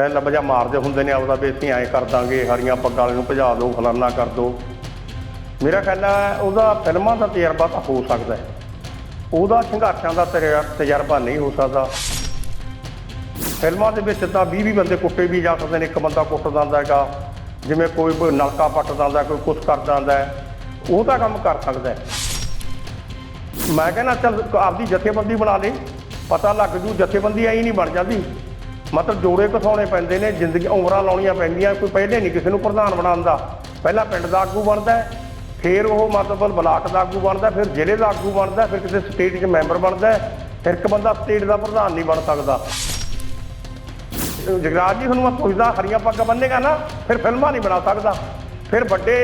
ਬੈਲ ਵਜਾ ਮਾਰਦੇ ਹੁੰਦੇ ਨੇ ਆਪਦਾ ਵੀ ਅਸੀਂ ਐਂ ਕਰ ਦਾਂਗੇ, ਹਰੀਆਂ ਪੱਗਾਂ ਵਾਲੇ ਨੂੰ ਭਜਾ ਦਿਓ ਫਲਾਨਾ ਕਰ ਦਿਓ ਮੇਰਾ ਖਿਆਲ ਹੈ ਉਹਦਾ ਫਿਲਮਾਂ ਦਾ ਤਜਰਬਾ ਤਾਂ ਹੋ ਸਕਦਾ ਹੈ। ਉਹਦਾ ਸੰਘਰਸ਼ਾਂ ਦਾ ਤਜਰਬਾ ਨਹੀਂ ਹੋ ਸਕਦਾ। ਫਿਲਮਾਂ ਦੇ ਵਿੱਚ ਤਾਂ 20 20 ਬੰਦੇ ਕੁੱਟੇ ਵੀ ਜਾ ਸਕਦੇ ਨੇ, ਇੱਕ ਬੰਦਾ ਕੁੱਟ ਦਿੰਦਾ ਹੈਗਾ, ਜਿਵੇਂ ਕੋਈ ਕੋਈ ਨਲਕਾ ਪੱਟ ਦਿੰਦਾ, ਕੋਈ ਕੁਛ ਕਰ ਦਿੰਦਾ ਉਹ ਤਾਂ ਕੰਮ ਕਰ ਸਕਦਾ ਮੈਂ ਕਹਿੰਦਾ ਚੱਲ, ਆਪਦੀ ਜਥੇਬੰਦੀ ਬਣਾ ਲਈ ਪਤਾ ਲੱਗ ਜੂ, ਜਥੇਬੰਦੀ ਐਂ ਨਹੀਂ ਬਣ ਜਾਂਦੀ। ਮਤਲਬ ਜੋੜੇ ਕਸਾਉਣੇ ਪੈਂਦੇ ਨੇ, ਜ਼ਿੰਦਗੀ ਉਮਰਾਂ ਲਾਉਣੀਆਂ ਪੈਂਦੀਆਂ, ਕੋਈ ਪਹਿਲੇ ਨਹੀਂ ਕਿਸੇ ਨੂੰ ਪ੍ਰਧਾਨ ਬਣਾਉਂਦਾ ਪਹਿਲਾਂ ਪਿੰਡ ਦਾ ਆਗੂ ਬਣਦਾ ਫਿਰ ਉਹ ਮਤਲਬ ਬਲਾਕ ਦਾ ਆਗੂ ਬਣਦਾ ਫਿਰ ਜ਼ਿਲ੍ਹੇ ਦਾ ਆਗੂ ਬਣਦਾ ਫਿਰ ਕਿਸੇ ਸਟੇਟ 'ਚ ਮੈਂਬਰ ਬਣਦਾ ਫਿਰ ਇੱਕ ਬੰਦਾ ਸਟੇਟ ਦਾ ਪ੍ਰਧਾਨ ਨਹੀਂ ਬਣ ਸਕਦਾ। ਜਗਰਾਜ ਜੀ, ਤੁਹਾਨੂੰ ਮੈਂ ਪੁੱਛਦਾ, ਹਰੀਆਂ ਪੱਗਾਂ ਬੰਨੇਗਾ ਨਾ, ਫਿਰ ਫਿਲਮਾਂ ਨਹੀਂ ਬਣਾ ਸਕਦਾ। ਫਿਰ ਵੱਡੇ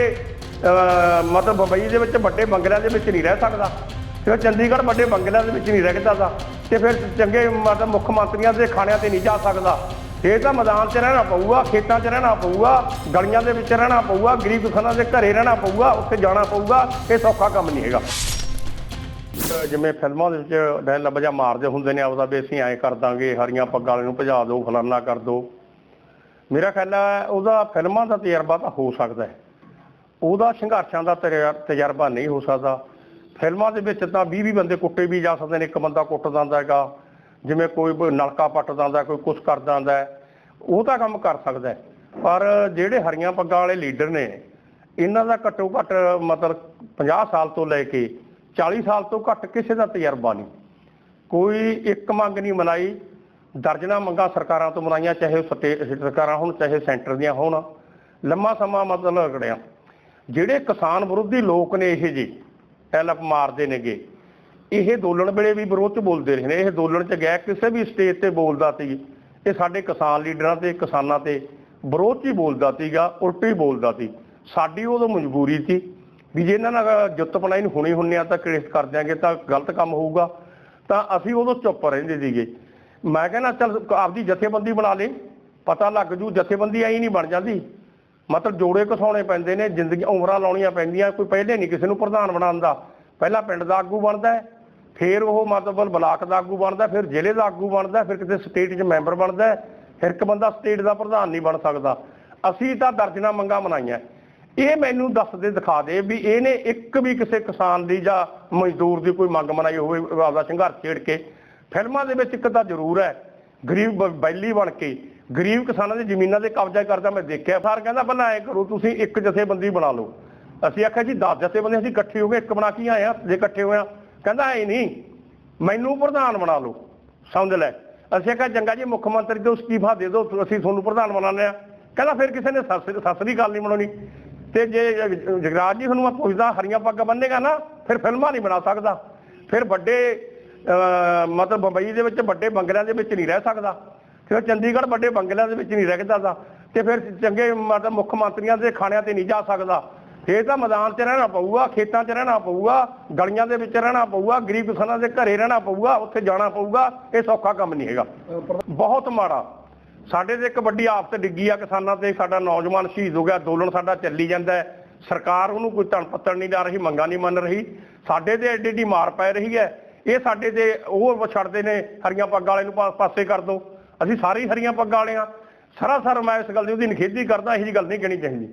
ਮਤਲਬ ਬੰਬਈ ਦੇ ਵਿੱਚ ਵੱਡੇ ਬੰਗਲਿਆਂ ਦੇ ਵਿੱਚ ਨਹੀਂ ਰਹਿ ਸਕਦਾ। ਫਿਰ ਚੰਡੀਗੜ੍ਹ ਵੱਡੇ ਬੰਗਲਿਆਂ ਦੇ ਵਿੱਚ ਨਹੀਂ ਰਹਿ ਸਕਦਾ ਤੇ। ਫਿਰ ਚੰਗੇ ਮਤਲਬ ਮੁੱਖ ਮੰਤਰੀਆਂ ਦੇ ਖਾਣਿਆਂ ਤੇ ਨਹੀਂ ਜਾ ਸਕਦਾ। ਇਹ ਤਾਂ ਮੈਦਾਨ 'ਚ ਰਹਿਣਾ ਪਊਗਾ, ਖੇਤਾਂ 'ਚ ਰਹਿਣਾ ਪਊਗਾ, ਗਲੀਆਂ ਦੇ ਵਿੱਚ ਰਹਿਣਾ ਪਊਗਾ, ਗਰੀਬ ਖਾਨਾਂ ਦੇ ਘਰੇ ਰਹਿਣਾ ਪਊਗਾ, ਉੱਥੇ ਜਾਣਾ ਪਊਗਾ, ਇਹ ਸੌਖਾ ਕੰਮ ਨਹੀਂ ਹੈਗਾ। ਜਿਵੇਂ ਫਿਲਮਾਂ ਦੇ ਵਿੱਚ ਡੈਲ ਵਜਾ ਮਾਰਦੇ ਹੁੰਦੇ ਨੇ, ਆਪਦਾ ਵੀ ਅਸੀਂ ਐਂ ਕਰ ਦਾਂਗੇ, ਹਰੀਆਂ ਪੱਗਾਂ ਵਾਲੇ ਨੂੰ ਭਜਾ ਦਿਓ ਫਲਾਨਾ ਕਰ ਦਿਓ ਮੇਰਾ ਖਿਆਲ ਹੈ ਉਹਦਾ ਫਿਲਮਾਂ ਦਾ ਤਜਰਬਾ ਤਾਂ ਹੋ ਸਕਦਾ ਹੈ। ਉਹਦਾ ਸੰਘਰਸ਼ਾਂ ਦਾ ਤਜਰਬਾ ਨਹੀਂ ਹੋ ਸਕਦਾ। ਫਿਲਮਾਂ ਦੇ ਵਿੱਚ ਤਾਂ 20 20 ਬੰਦੇ ਕੁੱਟੇ ਵੀ ਜਾ ਸਕਦੇ ਨੇ, ਇੱਕ ਬੰਦਾ ਕੁੱਟ ਦਿੰਦਾ ਹੈਗਾ, ਜਿਵੇਂ ਕੋਈ ਨਲਕਾ ਪੱਟ ਦਿੰਦਾ, ਕੋਈ ਕੁਛ ਕਰ ਦਿੰਦਾ ਉਹ ਤਾਂ ਕੰਮ ਕਰ ਸਕਦਾ ਪਰ ਜਿਹੜੇ ਹਰੀਆਂ ਪੱਗਾਂ ਵਾਲੇ ਲੀਡਰ ਨੇ, ਇਹਨਾਂ ਦਾ ਘੱਟੋ ਘੱਟ ਮਤਲਬ 50 ਸਾਲ ਤੋਂ ਲੈ ਕੇ 40 ਸਾਲ ਤੋਂ ਘੱਟ ਕਿਸੇ ਦਾ ਤਜਰਬਾ ਨਹੀਂ। ਕੋਈ ਇੱਕ ਮੰਗ ਨਹੀਂ ਮਨਾਈ, ਦਰਜਨਾ ਮੰਗਾਂ ਸਰਕਾਰਾਂ ਤੋਂ ਮਨਾਈਆਂ, ਚਾਹੇ ਉਹ ਸਟੇ, ਸਰਕਾਰਾਂ ਹੋਣ, ਚਾਹੇ ਸੈਂਟਰ ਦੀਆਂ ਹੋਣ, ਲੰਮਾ ਸਮਾਂ ਮਤਲਬ ਰਗੜਿਆ। ਜਿਹੜੇ ਕਿਸਾਨ ਵਿਰੋਧੀ ਲੋਕ ਨੇ ਇਹ ਜੀ ਐਲਪ ਮਾਰਦੇ ਨੇਗੇ। ਇਹ ਦੋਲਣ ਵੇਲੇ ਵੀ ਵਿਰੋਧ ਚ ਬੋਲਦੇ ਰਹੇ ਨੇ। ਇਹ ਦੋਲਣ ਚ ਗਿਆ ਕਿਸੇ ਵੀ ਸਟੇਜ ਤੇ ਬੋਲਦਾ ਸੀ। ਇਹ ਸਾਡੇ ਕਿਸਾਨ ਲੀਡਰਾਂ ਤੇ, ਕਿਸਾਨਾਂ ਤੇ ਵਿਰੋਧ ਚ ਹੀ ਬੋਲਦਾ ਸੀਗਾ, ਉਲਟੀ ਬੋਲਦਾ ਸੀ। ਸਾਡੀ ਉਦੋਂ ਮਜਬੂਰੀ ਸੀ ਵੀ ਜੇ ਇਹਨਾਂ ਨਾਲ ਜੁੱਤ ਪਣਾਈ ਨੂੰ ਹੁਣੇ ਹੁੰਨੇ ਆ ਤਾਂ ਕ੍ਰੇਸ ਕਰ ਦਿਆਂਗੇ, ਤਾਂ ਗਲਤ ਕੰਮ ਹੋਊਗਾ। ਤਾਂ ਅਸੀਂ ਉਦੋਂ ਚੁੱਪ ਰਹਿੰਦੇ ਸੀਗੇ। ਮੈਂ ਕਹਿੰਦਾ, ਚੱਲ ਆਪਦੀ ਜਥੇਬੰਦੀ ਬਣਾ ਲਈ ਪਤਾ ਲੱਗ ਜੂ, ਜਥੇਬੰਦੀ ਐਂ ਨਹੀਂ ਬਣ ਜਾਂਦੀ। ਮਤਲਬ ਜੋੜੇ ਕਸਾਉਣੇ ਪੈਂਦੇ ਨੇ, ਜ਼ਿੰਦਗੀ ਉਮਰਾਂ ਲਾਉਣੀਆਂ ਪੈਂਦੀਆਂ, ਕੋਈ ਪਹਿਲੇ ਨਹੀਂ ਕਿਸੇ ਨੂੰ ਪ੍ਰਧਾਨ ਬਣਾਉਂਦਾ ਪਹਿਲਾਂ ਪਿੰਡ ਦਾ ਆਗੂ ਬਣਦਾ ਫਿਰ ਉਹ ਮਤਲਬ ਬਲਾਕ ਦਾ ਆਗੂ ਬਣਦਾ ਫਿਰ ਜ਼ਿਲ੍ਹੇ ਦਾ ਆਗੂ ਬਣਦਾ ਫਿਰ ਕਿਸੇ ਸਟੇਟ 'ਚ ਮੈਂਬਰ ਬਣਦਾ ਫਿਰ ਇੱਕ ਬੰਦਾ ਸਟੇਟ ਦਾ ਪ੍ਰਧਾਨ ਨਹੀਂ ਬਣ ਸਕਦਾ। ਅਸੀਂ ਤਾਂ ਦਰਜਨਾ ਮੰਗਾਂ ਮਨਾਈਆਂ। ਇਹ ਮੈਨੂੰ ਦੱਸ ਦੇ, ਦਿਖਾ ਦੇ ਵੀ ਇਹਨੇ ਇੱਕ ਵੀ ਕਿਸੇ ਕਿਸਾਨ ਦੀ ਜਾਂ ਮਜ਼ਦੂਰ ਦੀ ਕੋਈ ਮੰਗ ਮਨਾਈ ਹੋਵੇ ਆਪਦਾ ਸੰਘਰਸ਼ ਛੇੜ ਕੇ। ਫਿਲਮਾਂ ਦੇ ਵਿੱਚ ਇੱਕ ਤਾਂ ਜ਼ਰੂਰ ਹੈ, ਗਰੀਬ ਬੈਲੀ ਬਣ ਕੇ। ਗਰੀਬ ਕਿਸਾਨਾਂ ਦੀ ਜ਼ਮੀਨਾਂ ਤੇ ਕਬਜ਼ਾ ਕਰਦਾ ਮੈਂ ਦੇਖਿਆ। ਸਰ ਕਹਿੰਦਾ ਪਹਿਲਾਂ ਐ ਕਰੋ ਤੁਸੀਂ ਇੱਕ ਜਥੇਬੰਦੀ ਬਣਾ ਲਓ। ਅਸੀਂ ਆਖਿਆ ਜੀ 10 ਜਥੇਬੰਦੀ ਅਸੀਂ ਇਕੱਠੇ ਹੋ ਗਏ ਇੱਕ ਬਣਾ ਕੇ ਆਏ ਆ ਜੇ ਇਕੱਠੇ ਹੋਇਆ ਕਹਿੰਦਾ ਐ ਨਹੀਂ ਮੈਨੂੰ ਪ੍ਰਧਾਨ ਬਣਾ ਲਓ ਸਮਝ ਲੈ। ਅਸੀਂ ਆਖਿਆ ਚੰਗਾ ਜੀ ਮੁੱਖ ਮੰਤਰੀ ਤੋਂ ਅਸਤੀਫਾ ਦੇ ਦਿਓ ਅਸੀਂ ਤੁਹਾਨੂੰ ਪ੍ਰਧਾਨ ਬਣਾਉਂਦੇ ਆ ਕਹਿੰਦਾ ਫਿਰ ਕਿਸੇ ਨੇ ਸੱਸ ਸੱਸ ਦੀ ਗੱਲ ਨਹੀਂ ਬਣਾਉਣੀ। ਤੇ ਜੇ ਜਗਰਾਜ ਜੀ ਤੁਹਾਨੂੰ ਮੈਂ ਪੁੱਛਦਾ ਹਰੀਆਂ ਪੱਗ ਬੰਨੇਗਾ ਨਾ ਫਿਰ ਫਿਲਮਾਂ ਨਹੀਂ ਬਣਾ ਸਕਦਾ। ਫਿਰ ਵੱਡੇ ਅਹ, ਮਤਲਬ ਬੰਬਈ ਦੇ ਵਿੱਚ ਵੱਡੇ ਬੰਗਲਿਆਂ ਦੇ ਵਿੱਚ ਨਹੀਂ ਰਹਿ ਸਕਦਾ। ਫਿਰ ਚੰਡੀਗੜ੍ਹ ਵੱਡੇ ਬੰਗਲਿਆਂ ਦੇ ਵਿੱਚ ਨਹੀਂ ਰਹਿ ਸਕਦਾ ਤੇ। ਫਿਰ ਚੰਗੇ ਮਤਲਬ ਮੁੱਖ ਮੰਤਰੀਆਂ ਦੇ ਖਾਣਿਆਂ ਤੇ ਨਹੀਂ ਜਾ ਸਕਦਾ। ਫੇਰ ਤਾਂ ਮੈਦਾਨ 'ਚ ਰਹਿਣਾ ਪਊਗਾ, ਖੇਤਾਂ 'ਚ ਰਹਿਣਾ ਪਊਗਾ, ਗਲੀਆਂ ਦੇ ਵਿੱਚ ਰਹਿਣਾ ਪਊਗਾ, ਗਰੀਬ ਕਿਸਾਨਾਂ ਦੇ ਘਰੇ ਰਹਿਣਾ ਪਊਗਾ, ਉੱਥੇ ਜਾਣਾ ਪਊਗਾ, ਇਹ ਸੌਖਾ ਕੰਮ ਨਹੀਂ ਹੈਗਾ। ਬਹੁਤ ਮਾੜਾ। ਸਾਡੇ ਤੇ ਇੱਕ ਵੱਡੀ ਆਫਤ ਡਿੱਗੀ ਆ ਕਿਸਾਨਾਂ ਤੇ, ਸਾਡਾ ਨੌਜਵਾਨ ਸ਼ਹੀਦ ਹੋ ਗਿਆ, ਅੰਦੋਲਨ ਸਾਡਾ ਚੱਲੀ ਜਾਂਦਾ ਹੈ। ਸਰਕਾਰ ਉਹਨੂੰ ਕੋਈ ਧਨ ਪੱਤਰ ਨਹੀਂ ਲਾ ਰਹੀ, ਮੰਗਾਂ ਨਹੀਂ ਮੰਨ ਰਹੀ। ਸਾਡੇ ਤੇ ਐਡੀ ਐਡੀ ਮਾਰ ਪੈ ਰਹੀ ਹੈ। ਇਹ ਸਾਡੇ ਤੇ ਉਹ ਛੱਡਦੇ ਨੇ, ਹਰੀਆਂ ਪੱਗ ਵਾਲੇ ਨੂੰ ਪਾ- ਪਾਸੇ ਕਰ ਦੋ। ਅਸੀਂ ਸਾਰੇ ਹੀ ਹਰੀਆਂ ਪੱਗਾਂ ਵਾਲੇ ਆ ਸਰਾਸਰ ਮੈਂ ਇਸ ਗੱਲ ਦੀ ਉਹਦੀ ਨਿਖੇਧੀ ਕਰਦਾ, ਇਹੋ ਜੀ ਗੱਲ ਨਹੀਂ ਕਹਿਣੀ ਚਾਹੀਦੀ।